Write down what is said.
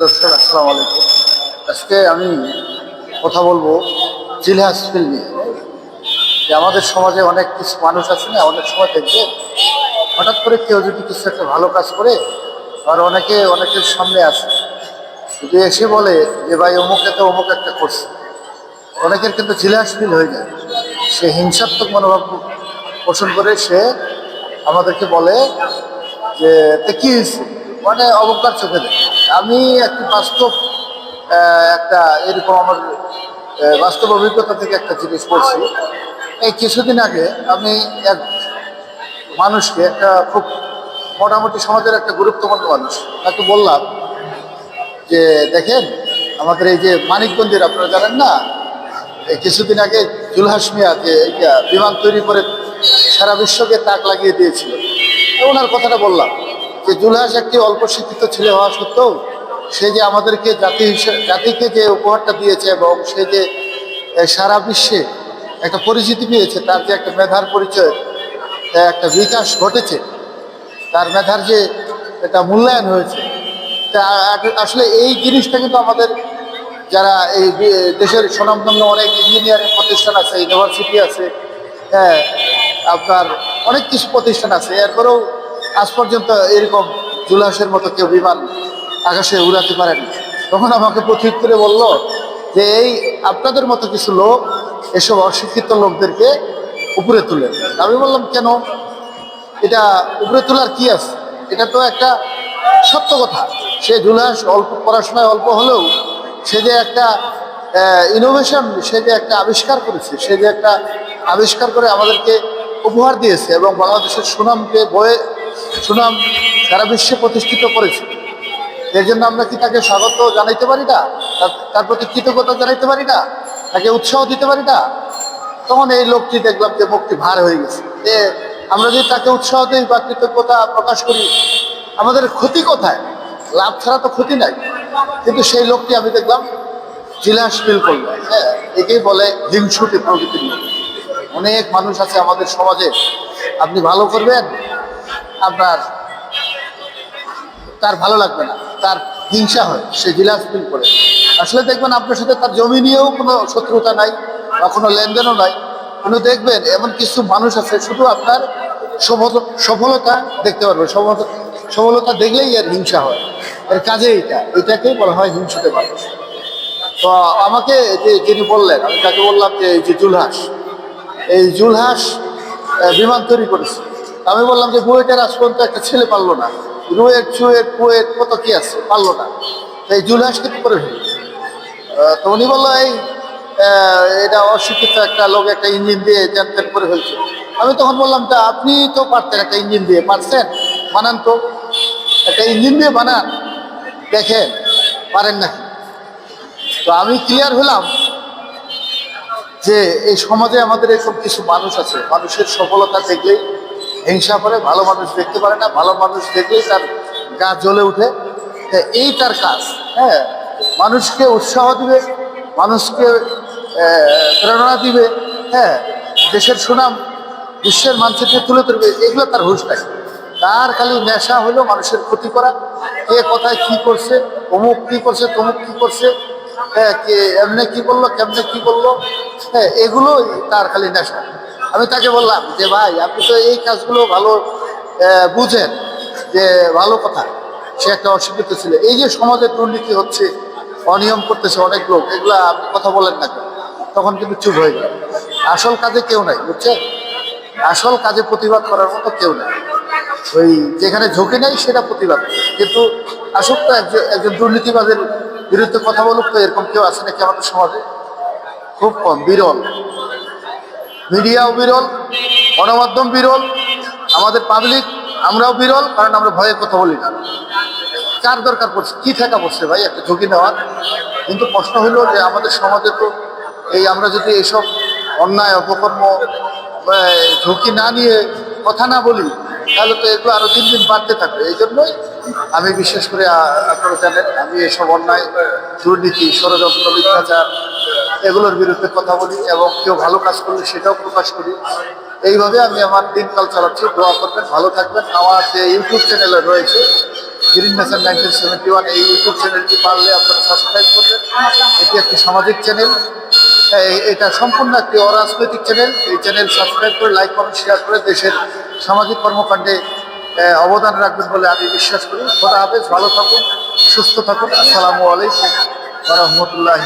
দর্শক, আসসালামু আলাইকুম। আজকে আমি কথা বলব জিলহাস ফিল নিয়ে। যে আমাদের সমাজে অনেক কিছু মানুষ আছে না, অনেক সময় দেখবে হঠাৎ করে কেউ যদি কিছু একটা ভালো কাজ করে, আর অনেকে, অনেকের সামনে আসে। যদি এসে বলে যে, ভাই, অমুকে তো অমুক একটা করছে। অনেকের কিন্তু জিলহাস ফিল হয়ে যায়। সে হিংসাত্মক মনোভাব পোষণ করে, সে আমাদেরকে বলে যে কি হয়েছে? মানে অবকার চোখে দেখে। আমি একটি বাস্তব একটা এরকম আমার বাস্তব অভিজ্ঞতা থেকে একটা জিনিস বলছি এই কিছুদিন আগে আমি এক মানুষকে, একটা খুব মোটামুটি সমাজের একটা গুরুত্বপূর্ণ মানুষ, তাকে বললাম যে, দেখেন, আমাদের এই যে মানিকগঞ্জের আপনারা জানেন না, এই কিছুদিন আগে জুলহাস মিয়া যে বিমান তৈরি করে সারা বিশ্বকে তাক লাগিয়ে দিয়েছিল। ওনার কথাটা বললাম। যে জুলহাস একটি অল্প শিক্ষিত ছেলে হওয়া সত্ত্বেও, সে যে আমাদেরকে জাতি জাতিকে যে উপহারটা দিয়েছে এবং সে যে সারা বিশ্বে একটা পরিচিতি পেয়েছে, তার যে একটা মেধার পরিচয় একটা বিকাশ ঘটেছে, তার মেধার যে একটা মূল্যায়ন হয়েছে, তা আসলে এই জিনিসটা কিন্তু আমাদের যারা এই দেশের সুনামধন্য অনেক ইঞ্জিনিয়ারিং প্রতিষ্ঠান আছে ইউনিভার্সিটি আছে হ্যাঁ আপনার অনেক কিছু প্রতিষ্ঠান আছে, এরপরেও আজ পর্যন্ত এরকম জুলাসের মতো কেউ বিমান আকাশে উড়াতে পারেনি। তখন আমাকে প্রত্যুত্তরে বলল যে, এই আপনাদের মতো কিছু লোক এসব অশিক্ষিত লোকদেরকে উপরে তুলে। আমি বললাম, কেন? এটা উপরে তোলার কি আছে? এটা তো একটা সত্য কথা। সে জুলাস অল্প, পড়াশোনায় অল্প হলেও সে যে একটা ইনোভেশন সে যে একটা আবিষ্কার করেছে, সে যে একটা আবিষ্কার করে আমাদেরকে উপহার দিয়েছে এবং বাংলাদেশের সুনামকে বয়ে সুনাম সারা বিশ্বে প্রতিষ্ঠিত করেছে। এর জন্য আমরা কি তাকে স্বাগত জানাইতে পারি না? তার- প্রতি কৃতজ্ঞতা জানাইতে পারি না? তাকে উৎসাহ দিতে পারি না? তখন এই লোকটি দেখলাম যে মুক্তি ভার হয়ে গেছে। যে আমরা যদি তাকে উৎসাহ দিই বা কৃতজ্ঞতা প্রকাশ করি, আমাদের ক্ষতি কোথায়? লাভ ছাড়া তো ক্ষতি নাই। কিন্তু সেই লোকটি আমি দেখলাম জিলাস করল। হ্যাঁ একেই বলে হিংসুটি প্রকৃতির অনেক মানুষ আছে আমাদের সমাজে। আপনি ভালো করবেন? আপনার, তার ভালো লাগবে না, তার হিংসা হয়, সে জিলাস ফিল করে। আসলে দেখবেন আপনার সাথে তার জমি নিয়েও কোনো শত্রুতা নাই বা কোনো লেনদেনও নাই, কিন্তু দেখবেন এমন কিছু মানুষ আছে, শুধু আপনার সফল- সফলতা দেখতে পারবে সফলতা দেখলেই এর হিংসা হয়। এর কাজে এটা, এটাকেই বলা হয় হিংসুটে মানুষ। তো আমাকে যে যিনি বললেন, আমি তাকে বললাম যে এই যে জুলহাস, এই জুলহাস বিমান তৈরি করেছে। আমি বললাম যে বুয়েটের আজ পর্যন্ত একটা ছেলে পারল না। রুয়েট চুয়েট কুয়েট কত কি আছে, পারল না। তো এই জুলহাস কিন্তু করে তো উনি বলল, এই এটা অশিক্ষিত একটা লোক একটা ইঞ্জিন দিয়ে জ্যান করে ফেলছে। আমি তখন বললাম, তা আপনি তো পারতেন একটা ইঞ্জিন দিয়ে, পারছেন? বানান তো। একটা ইঞ্জিন দিয়ে বানান। দেখেন, পারেন নাকি? তো আমি ক্লিয়ার হলাম যে এই সমাজে আমাদের এসব কিছু মানুষ আছে। মানুষের সফলতা দেখলেই হিংসা করে, ভালো মানুষ দেখতে পারে না, ভালো মানুষ দেখলেই তার গা জ্বলে উঠে। এই তার কাজ হ্যাঁ? মানুষকে উৎসাহ দিবে, মানুষকে প্রেরণা দিবে হ্যাঁ? দেশের সুনাম বিশ্বের মানচিত্রে তুলে ধরবে, এগুলো তার হুশ নাই তার খালি নেশা হলো মানুষের ক্ষতি করা। কে কোথায় কি করছে, অমুক কি করছে, তমুক কি করছে হ্যাঁ? কে এমনি কি বলল, কেমনে কি করল হ্যাঁ? এগুলোই তার খালি নেশা। আমি তাকে বললাম যে, ভাই, আপনি তো এই কাজগুলো ভালো বুঝেন যে ভালো কথা। সে একটা অশিক্ষিত ছিল। এই যে সমাজে দুর্নীতি হচ্ছে, অনিয়ম করতেছে অনেক লোক, এগুলা আপনি কথা বলেন না তখন কিন্তু চুপ হয়ে গেল। আসল কাজে কেউ নাই, বুঝছেন? আসল কাজে প্রতিবাদ করার মতো কেউ নেই। ওই যেখানে ঝুঁকি নেই, সেটা প্রতিবাদ। কিন্তু আসল তো একজন একজন দুর্নীতিবাদের বিরুদ্ধে কথা বলুক তো এরকম কেউ আছে নাকি আমাদের সমাজে? খুব কম, বিরল। মিডিয়াও বিরল, গণমাধ্যম বিরল, আমাদের পাবলিক আমরাও বিরল, কারণ আমরা ভয়ে কথা বলি না। কার দরকার পড়ছে? কি ঠেকা পড়ছে ভাই? একটা ঝুঁকি নেওয়ার। কিন্তু প্রশ্ন হলো যে আমাদের সমাজে তো এই আমরা যদি এসব অন্যায়, অপকর্ম ঝুঁকি না নিয়ে কথা না বলি, তাহলে তো এগুলো আরও দিন দিন বাড়তে থাকবে। এই জন্যই আমি বিশেষ করে আপনারা জানেন, আমি এসব অন্যায়, দুর্নীতি, ষড়যন্ত্র, মিথ্যাচার এগুলোর বিরুদ্ধে কথা বলি এবং কেউ ভালো কাজ করলে সেটাও প্রকাশ করি। এইভাবে আমি আমার দিনকাল চালাচ্ছি। দোয়া করবেন, ভালো থাকবেন। আমার যে ইউটিউব চ্যানেলে রয়েছে green nation nineteen seventy one এই ইউটিউব চ্যানেলটি পারলে আপনারা সাবস্ক্রাইব করবেন। এটি একটি সামাজিক চ্যানেল। এটা সম্পূর্ণ একটি অরাজনৈতিক চ্যানেল। এই চ্যানেল সাবস্ক্রাইব করে লাইক কমেন্ট শেয়ার করে দেশের সামাজিক কর্মকাণ্ডে অবদান রাখবেন বলে আমি বিশ্বাস করি। খোদা হাফেজ, ভালো থাকুন, সুস্থ থাকুন। আসসালামু আলাইকুম রহমতুল্লাহ